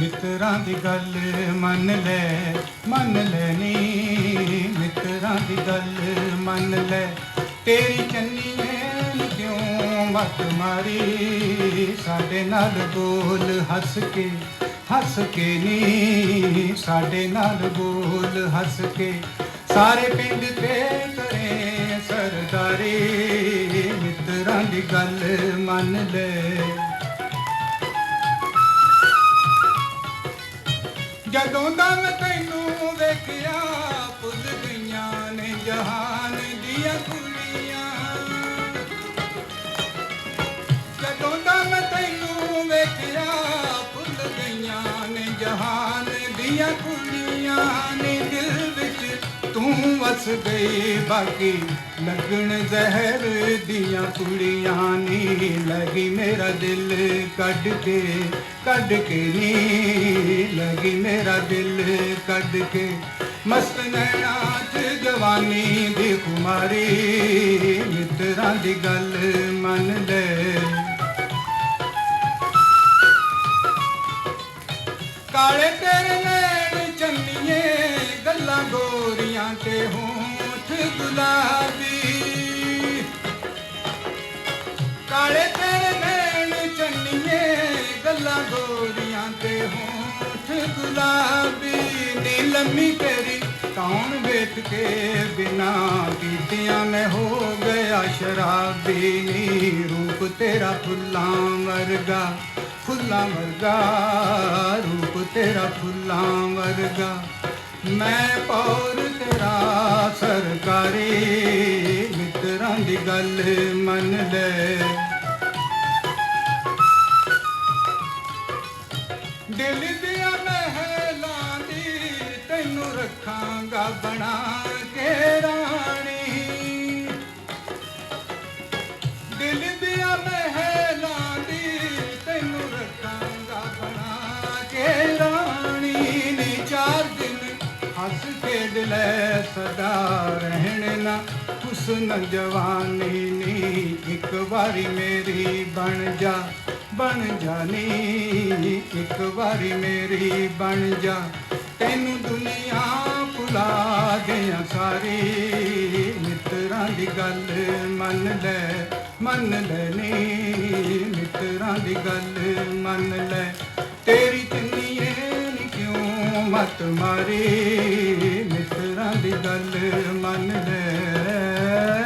ਮਿੱਤਰਾਂ ਦੀ ਗੱਲ ਮੰਨ ਲੈ ਮੰਨ ਲੈ ਨੀ। ਮਿੱਤਰਾਂ ਦੀ ਗੱਲ ਮੰਨ ਲੈ। ਤੇਰੀ ਚੰਨੀ ਨੀ ਕਿਉਂ ਮੱਤ ਮਾਰੀ? ਸਾਡੇ ਨਾਲ ਬੋਲ ਹੱਸ ਕੇ ਹੱਸ ਕੇ ਨੀ। ਸਾਡੇ ਨਾਲ ਬੋਲ ਹੱਸ ਕੇ। ਸਾਰੇ ਪਿੰਡ ਤੇ ਕਰੇ ਸਰਦਾਰੀ, ਮਿੱਤਰਾਂ ਦੀ ਗੱਲ ਮੰਨ ਲੈ। ਜਦੋਂ ਦਾ ਮੈਂ ਤੈਨੂੰ ਵੇਖਿਆ ਭੁੱਲ ਗਈਆਂ ਨੇ ਜਹਾਨ ਦੀਆਂ ਕੁੜੀਆਂ। ਜਦੋਂ ਦਾ ਮੈਂ ਤੈਨੂੰ ਵੇਖਿਆ ਭੁੱਲ ਗਈਆਂ ਨੇ ਜਹਾਨ ਦੀਆਂ ਕੁੜੀਆਂ ਨੇ ਦਿਲ ਵਿੱਚ ਤੂੰ ਵਸ ਗਈ, ਬਾਕੀ ਲੱਗਣ ਜ਼ਹਿਰ ਦੀਆਂ ਕੁੜੀਆਂ ਨੀ ਲਗੀ ਮੇਰਾ ਦਿਲ ਕੱਢ ਕੇ ਕੱਢ ਕੇ ਨੀ ਲਗੀ ਮੇਰਾ ਦਿਲ ਕੱਢ ਕੇ। ਮਸਤ ਨੈਣਾ ਚ ਜਵਾਨੀ ਦੀ ਕੁਮਾਰੀ ਮਿੱਤਰਾਂ ਦੀ ਗੱਲ ਮੰਨ ਲੈ। ਕਾਲੇ ਤੇਰੇ ਨੈਣ ਚੰਨੀਏ, ਗੱਲਾਂ ਗੋਰੀਆਂ ਤੇ ਹੋਂਠ ਗੁਲਾਬੀ ਨੀ ਤੇਰੀ, ਕੌਣ ਵੇਖ ਕੇ ਬਿਨਾ ਕੀਤਿਆਂ ਮੈਂ ਹੋ ਗਿਆ ਸ਼ਰਾਬੀ ਨੀ? ਰੂਪ ਤੇਰਾ ਫੁੱਲਾਂ ਵਰਗਾ ਫੁੱਲਾਂ ਵਰਗਾ, ਰੂਪ ਤੇਰਾ ਫੁੱਲਾਂ ਵਰਗਾ। ਮੈਂ ਪੌਰ ਤੇਰਾ ਸਰਕਾਰੀ ਮਿੱਤਰਾਂ ਦੀ ਗੱਲ ਮੰਨ ਲੈ। ਦਿਲ ਰੱਖਾਂਗਾ ਬਣਾ ਕੇ ਰਾਣੀ। ਦਿਲ ਦੀਆਂ ਮਹਿਲਾਂ ਦੀ ਤੈਨੂੰ ਰੱਖਾਂਗਾ ਬਣਾ ਕੇ ਰਾਣੀ। ਨੀ ਚਾਰ ਦਿਨ ਹੱਸ ਖੇਡ ਲੈ ਸਦਾ ਰਹਿਣ ਨਾ। ਹੁਸਨ ਜਵਾਨੀ ਨੀ ਇੱਕ ਵਾਰੀ ਮੇਰੀ ਬਣ ਜਾ, ਬਣ ਜਾਨੀ। ਇੱਕ ਵਾਰੀ ਮੇਰੀ ਬਣ ਜਾ। ਤੈਨੂੰ ਭੁਲਾ ਦਿਆਂ ਸਾਰੀ। ਮਿੱਤਰਾਂ ਦੀ ਗੱਲ ਮੰਨ ਲੈ ਮੰਨ ਲੈ ਨੀ। ਮਿੱਤਰਾਂ ਦੀ ਗੱਲ ਮੰਨ ਲੈ, ਤੇਰੀ ਚੰਨੀਏ ਨੀ ਕਿਉਂ ਮਤ ਮਾਰੀ? ਮਿੱਤਰਾਂ ਦੀ ਗੱਲ ਮੰਨ ਲੈ।